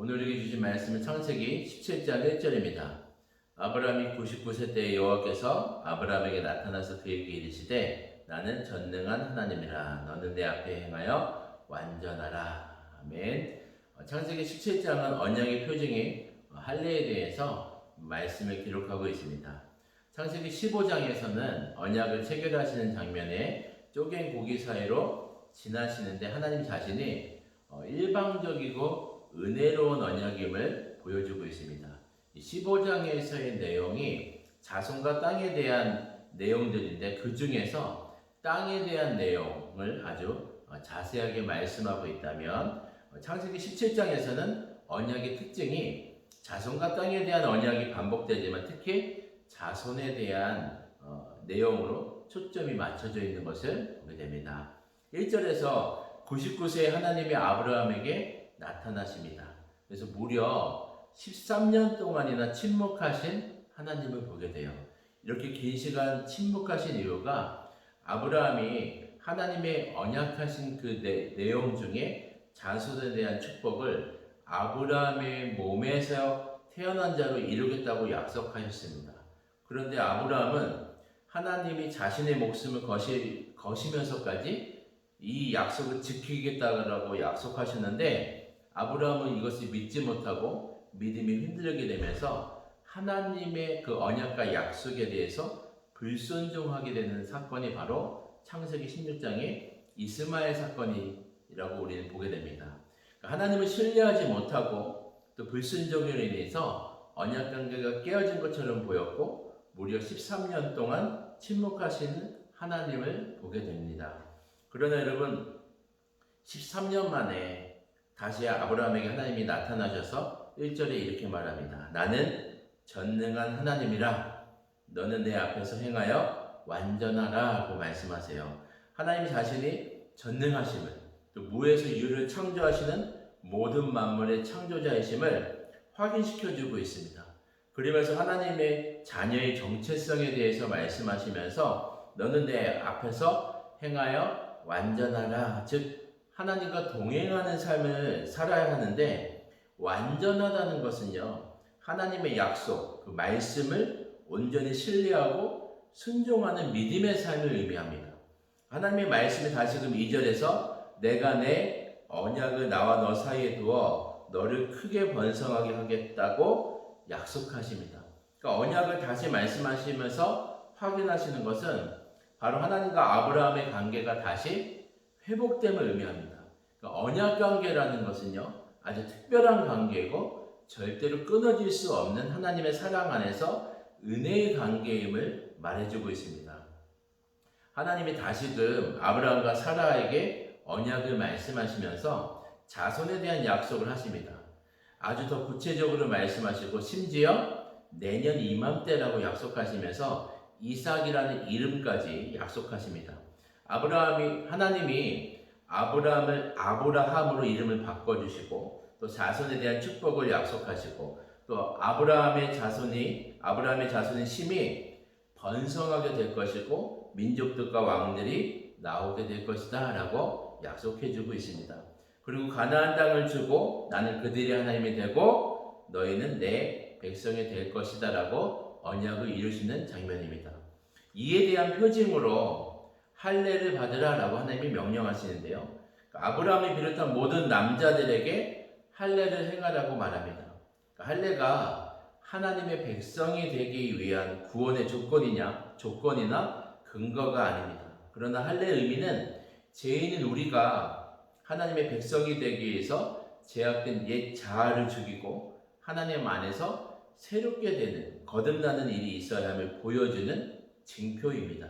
오늘에게 주신 말씀은 창세기 17장 1절입니다. 아브라함이 99세 때 여호와께서 아브라함에게 나타나서 그에게 이르시되 나는 전능한 하나님이라 너는 내 앞에 행하여 완전하라. 아멘. 어, 창세기 17장은 언약의 표징이 할례에 대해서 말씀을 기록하고 있습니다. 창세기 15장에서는 언약을 체결하시는 장면에 쪼갠 고기 사이로 지나시는데 하나님 자신이 어, 일방적이고 은혜로운 언약임을 보여주고 있습니다. 15장에서의 내용이 자손과 땅에 대한 내용들인데 그 중에서 땅에 대한 내용을 아주 어, 자세하게 말씀하고 있다면 어, 창세기 17장에서는 언약의 특징이 자손과 땅에 대한 언약이 반복되지만 특히 자손에 대한 어, 내용으로 초점이 맞춰져 있는 것을 보게 됩니다. 1절에서 99세의 하나님이 아브라함에게 나타나십니다. 그래서 무려 13년 동안이나 침묵하신 하나님을 보게 돼요. 이렇게 긴 시간 침묵하신 이유가 아브라함이 하나님의 언약하신 그 내, 내용 중에 자손에 대한 축복을 아브라함의 몸에서 태어난 자로 이루겠다고 약속하셨습니다. 그런데 아브라함은 하나님이 자신의 목숨을 거시, 거시면서까지 이 약속을 지키겠다고 약속하셨는데 아브라함은 이것을 믿지 못하고 믿음이 흔들리게 되면서 하나님의 그 언약과 약속에 대해서 불순종하게 되는 사건이 바로 창세기 16장의 이스마엘 사건이라고 우리는 보게 됩니다. 그러니까 하나님을 신뢰하지 못하고 또 불순종으로 인해서 언약 관계가 깨어진 것처럼 보였고 무려 13년 동안 침묵하시는 하나님을 보게 됩니다. 그러나 여러분 13년 만에 다시 아브라함에게 하나님이 나타나셔서 1절에 이렇게 말합니다. 나는 전능한 하나님이라 너는 내 앞에서 행하여 완전하라고 말씀하세요. 하나님 자신이 전능하심을 또 무에서 유를 창조하시는 모든 만물의 창조자이심을 확인시켜 주고 있습니다. 그러면서 하나님의 자녀의 정체성에 대해서 말씀하시면서 너는 내 앞에서 행하여 완전하라. 즉 하나님과 동행하는 삶을 살아야 하는데 완전하다는 것은요. 하나님의 약속, 그 말씀을 온전히 신뢰하고 순종하는 믿음의 삶을 의미합니다. 하나님의 말씀이 다시금 2절에서 내가 내 언약을 나와 너 사이에 두어 너를 크게 번성하게 하겠다고 약속하십니다. 그러니까 언약을 다시 말씀하시면서 확인하시는 것은 바로 하나님과 아브라함의 관계가 다시 회복됨을 의미합니다. 그러니까 언약 관계라는 것은요 아주 특별한 관계고 절대로 끊어질 수 없는 하나님의 사랑 안에서 은혜의 관계임을 말해주고 있습니다. 하나님이 다시금 아브라함과 사라에게 언약을 말씀하시면서 자손에 대한 약속을 하십니다. 아주 더 구체적으로 말씀하시고 심지어 내년 이맘때라고 약속하시면서 이삭이라는 이름까지 약속하십니다. 아브라함이 하나님이 아브라함을 아브라함으로 이름을 바꿔 주시고 또 자손에 대한 축복을 약속하시고 또 아브라함의 자손이 아브라함의 자손의 심이 번성하게 될 것이고 민족들과 왕들이 나오게 될 것이다라고 약속해 주고 있습니다. 그리고 가나안 땅을 주고 나는 그들이 하나님이 되고 너희는 내 백성이 될 것이다라고 언약을 이루시는 장면입니다. 이에 대한 표징으로 할례를 받으라라고 하나님이 명령하시는데요. 아브라함이 비롯한 모든 남자들에게 할례를 행하라고 말합니다. 할례가 하나님의 백성이 되기 위한 구원의 조건이냐 조건이나 근거가 아닙니다. 그러나 할례의 의미는 죄인인 우리가 하나님의 백성이 되기 위해서 제약된 옛 자아를 죽이고 하나님 안에서 새롭게 되는 거듭나는 일이 있어야 함을 보여주는 징표입니다.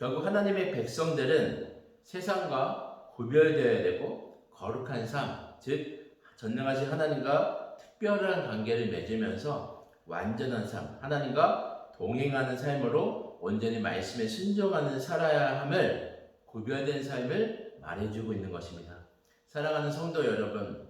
결국 하나님의 백성들은 세상과 구별되어야 되고 거룩한 삶, 즉 전능하신 하나님과 특별한 관계를 맺으면서 완전한 삶, 하나님과 동행하는 삶으로 온전히 말씀에 순종하는 살아야 함을 구별된 삶을 말해주고 있는 것입니다. 사랑하는 성도 여러분,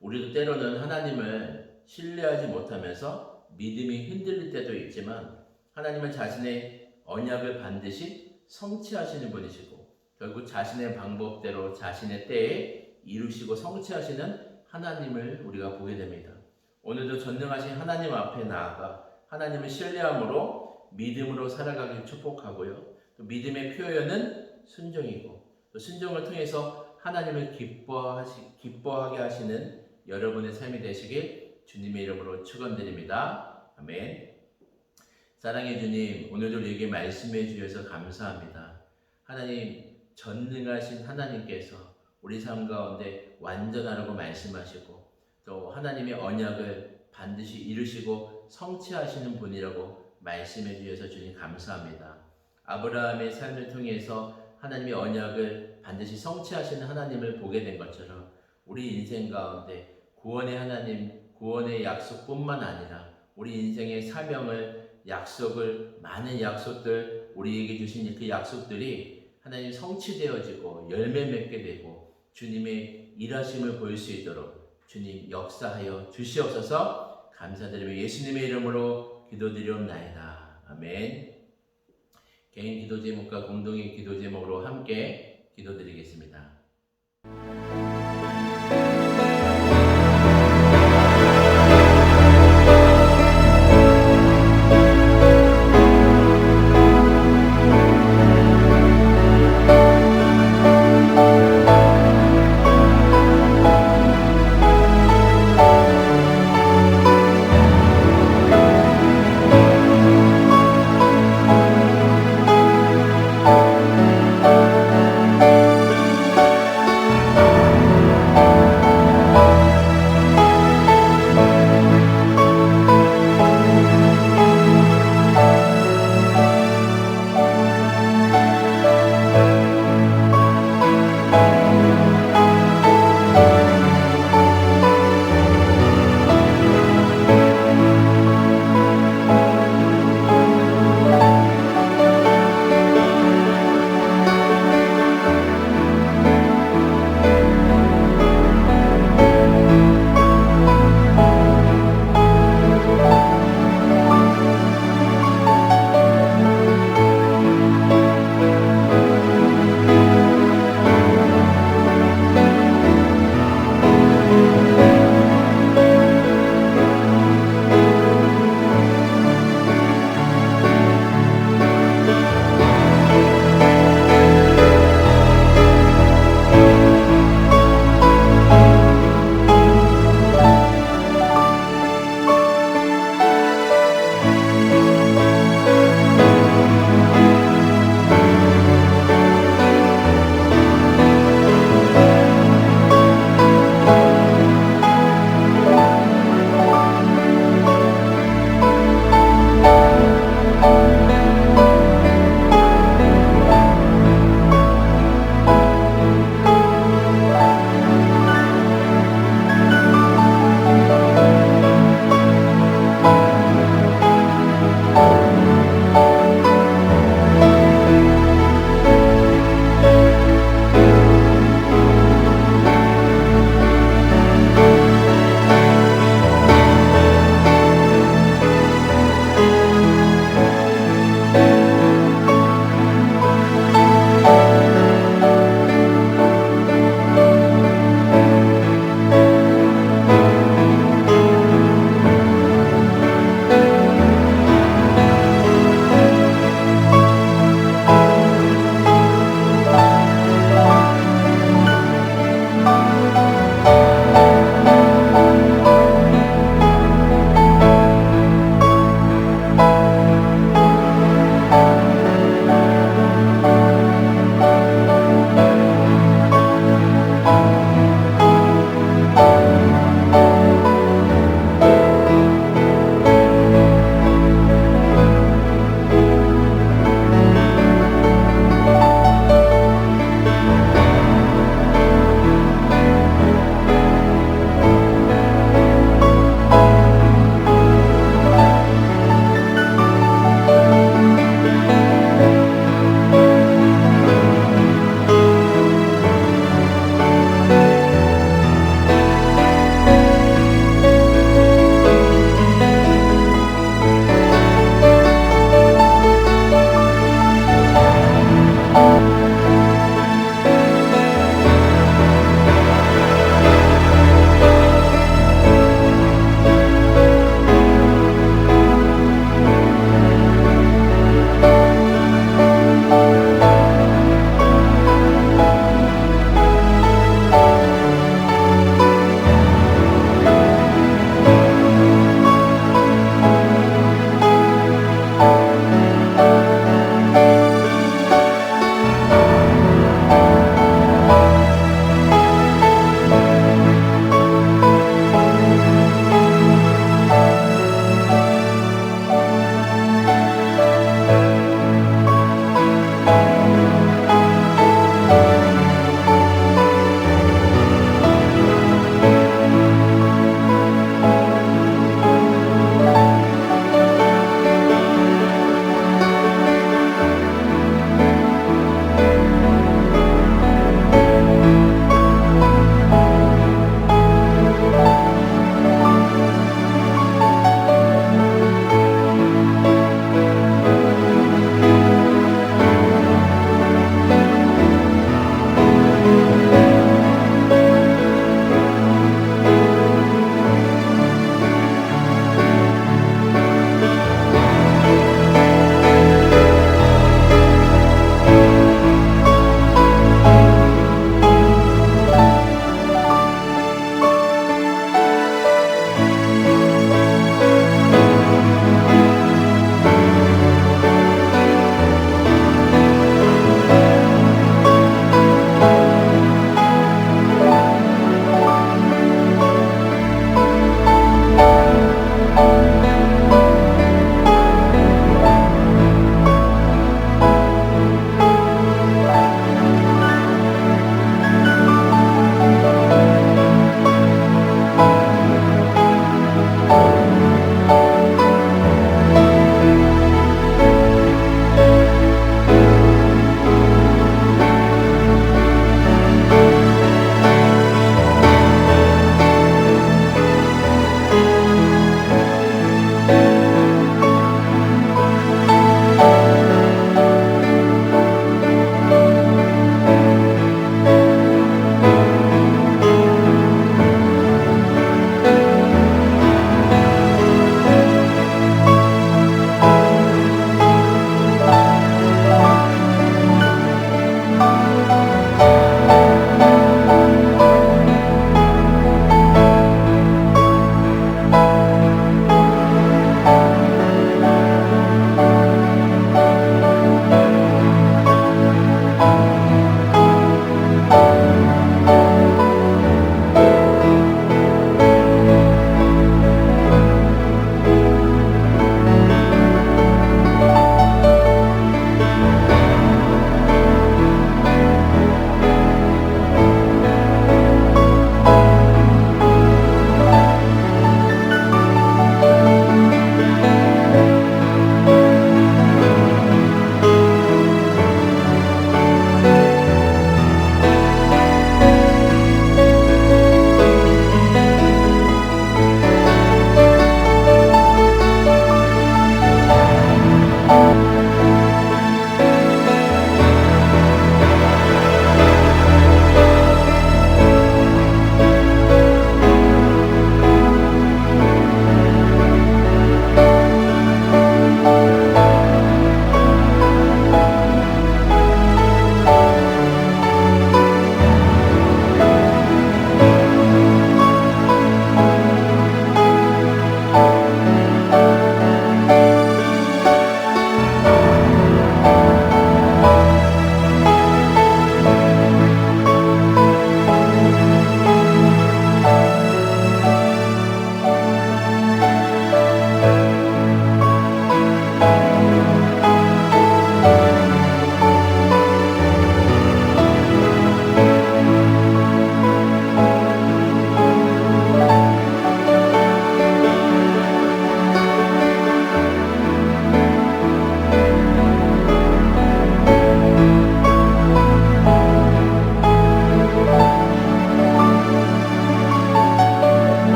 우리도 때로는 하나님을 신뢰하지 못하면서 믿음이 흔들릴 때도 있지만 하나님은 자신의 언약을 반드시 성취하시는 분이시고 결국 자신의 방법대로 자신의 때에 이루시고 성취하시는 하나님을 우리가 보게 됩니다. 오늘도 전능하신 하나님 앞에 나아가 하나님을 신뢰함으로 믿음으로 살아가길 축복하고요. 또 믿음의 표현은 순종이고 또 순종을 통해서 하나님을 기뻐하시, 기뻐하게 하시는 여러분의 삶이 되시길 주님의 이름으로 축원드립니다. 아멘. 사랑해 주님, 오늘도 우리에게 말씀해 주셔서 감사합니다. 하나님 전능하신 하나님께서 우리 삶 가운데 완전하라고 말씀하시고 또 하나님의 언약을 반드시 이루시고 성취하시는 분이라고 말씀해 주셔서 주님 감사합니다. 아브라함의 삶을 통해서 하나님의 언약을 반드시 성취하시는 하나님을 보게 된 것처럼 우리 인생 가운데 구원의 하나님, 구원의 약속뿐만 아니라 우리 인생의 사명을 약속을 많은 약속들 우리에게 주신 그 약속들이 하나님 성취되어지고 열매 맺게 되고 주님의 일하심을 보일 수 있도록 주님 역사하여 주시옵소서 감사드리며 예수님의 이름으로 기도드리옵나이다. 아멘. 개인 기도 제목과 공동의 기도 제목으로 함께 기도드리겠습니다.